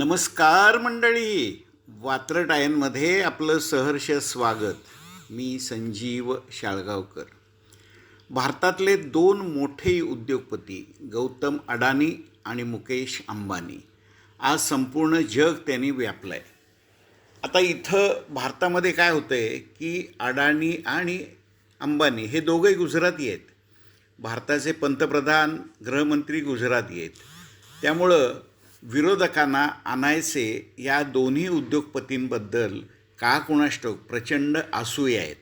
नमस्कार मंडळी. वात्रटायनमध्ये आपलं सहर्ष स्वागत. मी संजीव शाळगावकर. भारतातले दोन मोठे उद्योगपती गौतम अडानी आणि मुकेश अंबानी. आज संपूर्ण जग त्यांनी व्यापलं आहे आता इथं भारतामध्ये काय होतं आहे की अडाणी आणि अंबानी हे दोघंही गुजराती आहेत. भारताचे पंतप्रधान गृहमंत्री गुजराती आहेत. त्यामुळं विरोधकांना आणायचे या दोन्ही उद्योगपतींबद्दल का कुणाष्टोक प्रचंड आसूय आहेत?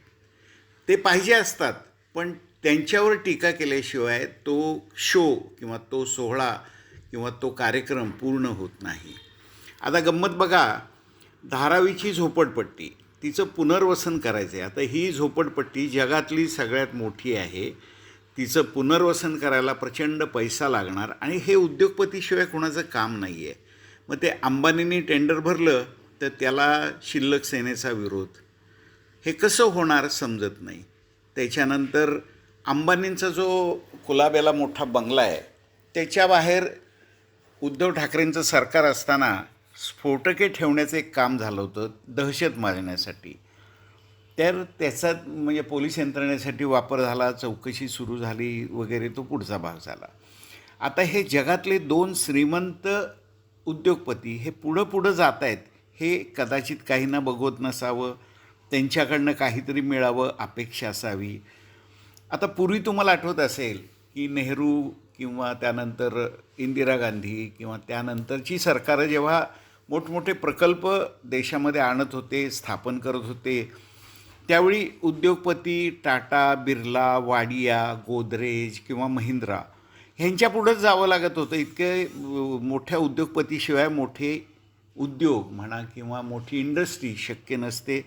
ते पाहिजे असतात पण त्यांच्यावर टीका केल्याशिवाय तो शो किंवा तो सोहळा किंवा तो कार्यक्रम पूर्ण होत नाही. आता गंमत बघा धारावीची झोपडपट्टी तिचं पुनर्वसन करायचं आहे आता ही झोपडपट्टी जगातली सगळ्यात मोठी आहे. तिचं पुनर्वसन करायला प्रचंड पैसा लागणार आणि हे उद्योगपतीशिवाय कोणाचं काम नाही आहे मग ते अंबानींनी टेंडर भरलं तर त्याला शिल्लक सेनेचा विरोध. हे कसं होणार समजत नाही. त्याच्यानंतर अंबानींचा जो कुलाब्याला मोठा बंगला आहे त्याच्या बाहेर उद्धव ठाकरेंचं सरकार असताना स्फोटके ठेवण्याचं एक काम झालं होतं दहशत मारण्यासाठी. तर त्याचा म्हणजे पोलीस यंत्रणेसाठी वापर झाला चौकशी सुरू झाली वगैरे तो पुढचा भाग झाला. आता हे जगातले दोन श्रीमंत उद्योगपती हे पुढं पुढं जात आहेत हे कदाचित काहींना बघवत नसावं त्यांच्याकडनं काहीतरी मिळावं अपेक्षा असावी. आता पूर्वी तुम्हाला आठवत असेल की नेहरू किंवा त्यानंतर इंदिरा गांधी किंवा त्यानंतरची सरकारं जेव्हा मोठमोठे प्रकल्प देशामध्ये आणत होते स्थापन करत होते त्यावेळी उद्योगपती टाटा बिर्ला वाडिया गोदरेज किंवा महिंद्रा ह्यांच्यापुढंच जावं लागत होतं. इतके मोठ्या उद्योगपतीशिवाय मोठे उद्योग म्हणा किंवा मोठी इंडस्ट्री शक्य नसते.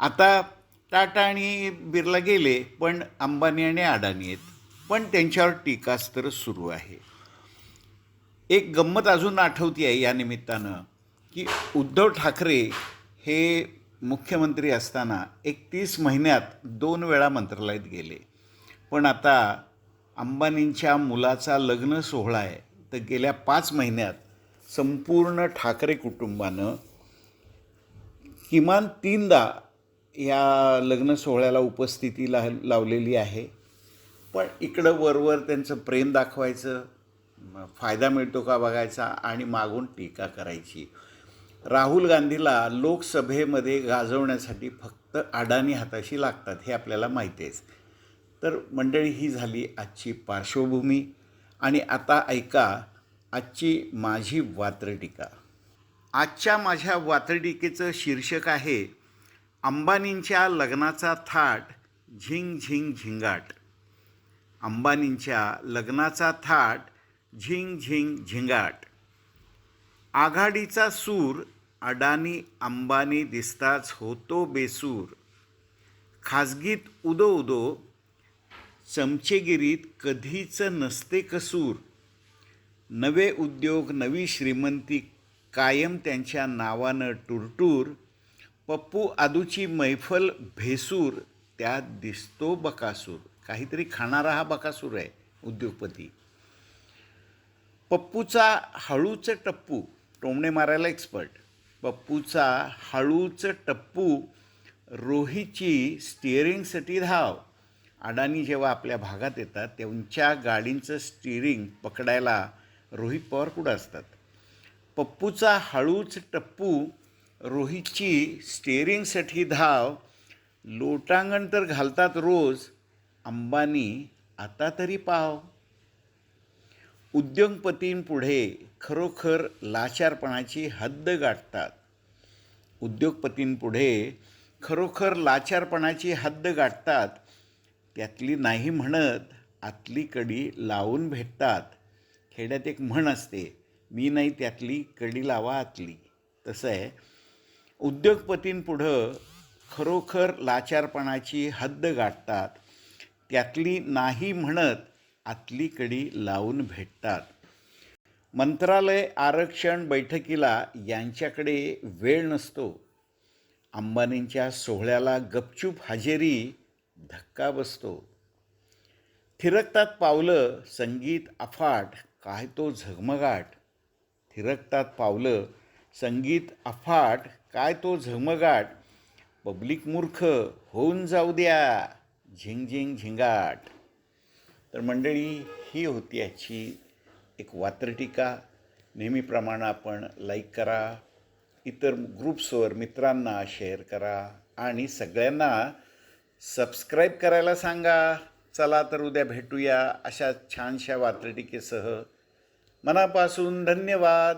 आता टाटा आणि बिर्ला गेले पण अंबानी आणि अडाणी आहेत. पण त्यांच्यावर टीकास्त्र सुरू आहे. एक गंमत अजून आठवती आहे या निमित्तानं की उद्धव ठाकरे हे मुख्यमंत्री असताना एकतीस महिन्यात दोन वेळा मंत्रालयात गेले. पण आता अंबानींच्या मुलाचा लग्न सोहळा आहे. तर गेल्या पाच महिन्यात संपूर्ण ठाकरे कुटुंबानं किमान तीनदा या लग्न सोहळ्याला उपस्थिती ला लावलेली आहे. पण इकडं वरवर त्यांचं प्रेम दाखवायचं फायदा मिळतो का बघायचा आणि मागून टीका करायची. राहुल गांधीला लोकसभेमध्ये गाजवण्यासाठी फक्त अडाणी हाताशी लागतात हे आपल्याला माहिती आहेच तर मंडळी ही झाली आजची पार्श्वभूमी. आणि आता ऐका आजची माझी वात्रटिका. आजच्या माझ्या वात्रटीकेचं शीर्षक आहे अंबानींच्या लग्नाचा थाट झिंग झिंग झिंगाट. अंबानींच्या लग्नाचा थाट झिंग झिंग झिंगाट. आघाडीचा सूर अडानी अंबानी दिसताच होतो बेसूर. खाजगीत उदो उदो चमचेगिरीत कधीच नसते कसूर. नवे उद्योग नवी श्रीमंती कायम त्यांच्या नावानं टुरटूर पप्पू आदूची मैफल भेसूर त्यात दिसतो बकासूर. काहीतरी खाणारा हा बकासूर आहे उद्योगपती. पप्पूचा हळूचं टप्पू टोमणे मारायला एक्सपर्ट पप्पूचा हळूच टप्पू रोहीची स्टिअरिंगसाठी धाव. अडाणी जेव्हा आपल्या भागात येतात त्यांच्या गाडींचं स्टिअरिंग पकडायला रोहित पवार कुठं असतात? पप्पूचा हळूच टप्पू रोहितची स्टेअरिंगसाठी धाव. लोटांगण तर घालतात रोज. अंबानी आता तरी पाव. उद्योगपतींपुढे खरोखर लाचारपणाची हद्द गाठतात. उद्योगपतींपुढे खरोखर लाचारपणाची हद्द गाठतात त्यातली नाही म्हणत आतली कडी लावून भेटतात. खेड्यात एक म्हण असते मी नाही त्यातली कडी लावा आतली. तसं आहे. उद्योगपतींपुढं खरोखर लाचारपणाची हद्द गाठतात त्यातली नाही म्हणत आतली कडी लावून भेटतात. मंत्रालय आरक्षण बैठकीला यांच्याकडे वेळ नसतो. अंबानींच्या सोहळ्याला गपचूप हजेरी धक्का बसतो. थिरकतात पावलं संगीत अफाट काय तो झगमगाट. थिरकतात पावलं संगीत अफाट काय तो झगमगाट. पब्लिक मूर्ख होऊन जाऊ द्या झिंग झिंग झिंगाट. तर मंडळी ही होती याची एक वात्रटिका नेहमीप्रमाणे आपण लाईक करा इतर ग्रुप्सवर मित्रांना शेअर करा आणि सगळ्यांना सबस्क्राईब करायला सांगा. चला तर उद्या भेटूया अशा छानशा वात्रटिकेसह. मनापासून धन्यवाद.